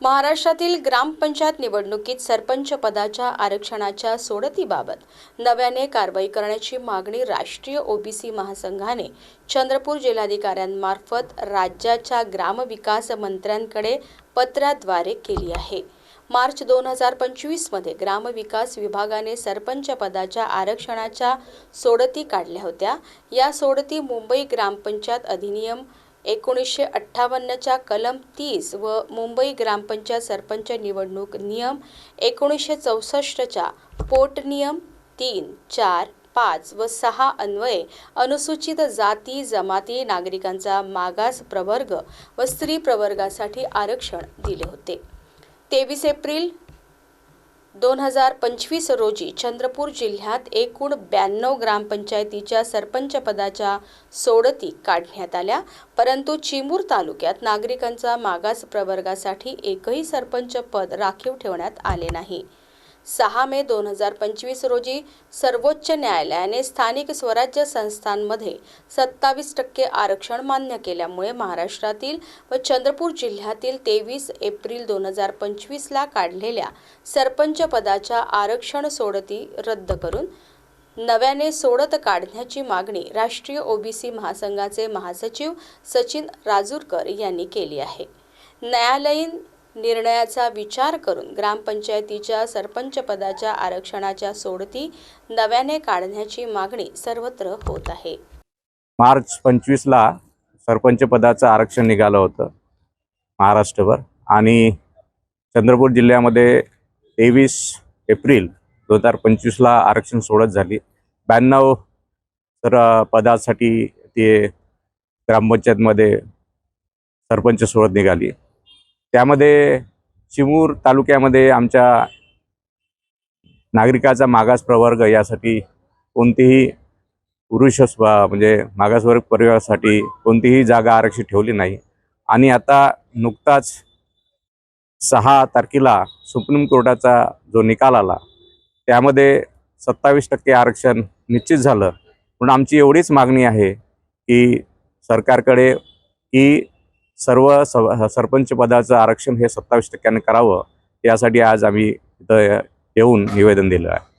महाराष्ट्रातील ग्रामपंचायत निवडणुकीत सरपंच पदाच्या आरक्षणाच्या सोडतीबाबत नव्याने कारवाई करण्याची मागणी राष्ट्रीय ओबीसी महासंघाने चंद्रपूर जिल्हाधिकाऱ्यांमार्फत राज्याच्या ग्रामविकास मंत्र्यांकडे पत्राद्वारे केली आहे. मार्च दोन हजार पंचवीसमध्ये ग्रामविकास विभागाने सरपंच पदाच्या आरक्षणाच्या सोडती काढल्या होत्या. या सोडती मुंबई ग्रामपंचायत अधिनियम एकोणीसशे अठ्ठावन्नच्या कलम तीस व मुंबई ग्रामपंचायत सरपंच निवडणूक नियम एकोणीसशे चौसष्टच्या पोट नियम तीन चार पाच व सहा अन्वये अनुसूचित जाती जमाती नागरिकांचा मागास प्रवर्ग व स्त्री प्रवर्गासाठी आरक्षण दिले होते. तेवीस एप्रिल दोन हजार पंचवीस रोजी चंद्रपूर जिल्ह्यात एकूण ब्याण्णव ग्रामपंचायतीच्या सरपंचपदाच्या सोडती काढण्यात आल्या. परंतु चिमूर तालुक्यात नागरिकांचा मागास प्रवर्गासाठी एकही सरपंच पद राखीव ठेवण्यात आले नाही. सहा मे दोन हजार पंचवीस रोजी सर्वोच्च न्यायालयाने स्थानिक स्वराज्य संस्थांमध्ये सत्तावीस टक्के आरक्षण मान्य केल्यामुळे महाराष्ट्रातील व चंद्रपूर जिल्ह्यातील तेवीस एप्रिल दोन हजार पंचवीसला काढलेल्या सरपंच पदाच्या आरक्षण सोडती रद्द करून नव्याने सोडत काढण्याची मागणी राष्ट्रीय ओबीसी महासंघाचे महासचिव सचिन राजूरकर यांनी केली आहे. न्यायालयीन निर्णयाचा विचार करून ग्रामपंचायतीच्या सरपंच पदाच्या आरक्षणाच्या सोडती नव्याने काढण्याची मागणी सर्वत्र होत आहे. मार्च पंचवीसला सरपंच पदाचं आरक्षण निघालं होतं महाराष्ट्रभर आणि चंद्रपूर जिल्ह्यामध्ये तेवीस एप्रिल दोन हजार पंचवीसला आरक्षण सोडत झाली. ब्याण्णव तर पदासाठी ते ग्रामपंचायतमध्ये सरपंच सोडत निघाली. त्यामध्ये चिमूर तालुक्यामध्ये आमच्या नागरिकाचा मागास प्रवर्ग यासाठी कोणतीही पुरुष म्हणजे मागासवर्ग परिवारासाठी कोणतीही जागा आरक्षित ठेवली नाही. आणि आता नुकताच सहा तारखेला सुप्रीम कोर्टाचा जो निकाल आला त्यामध्ये सत्तावीस टक्के आरक्षण निश्चित झालं. पण आमची एवढीच मागणी आहे की सरकारकडे की सर्व स सरपंच पदाचं आरक्षण हे सत्तावीस टक्क्यानं करावं यासाठी आज आम्ही इथं येऊन निवेदन दिलं आहे.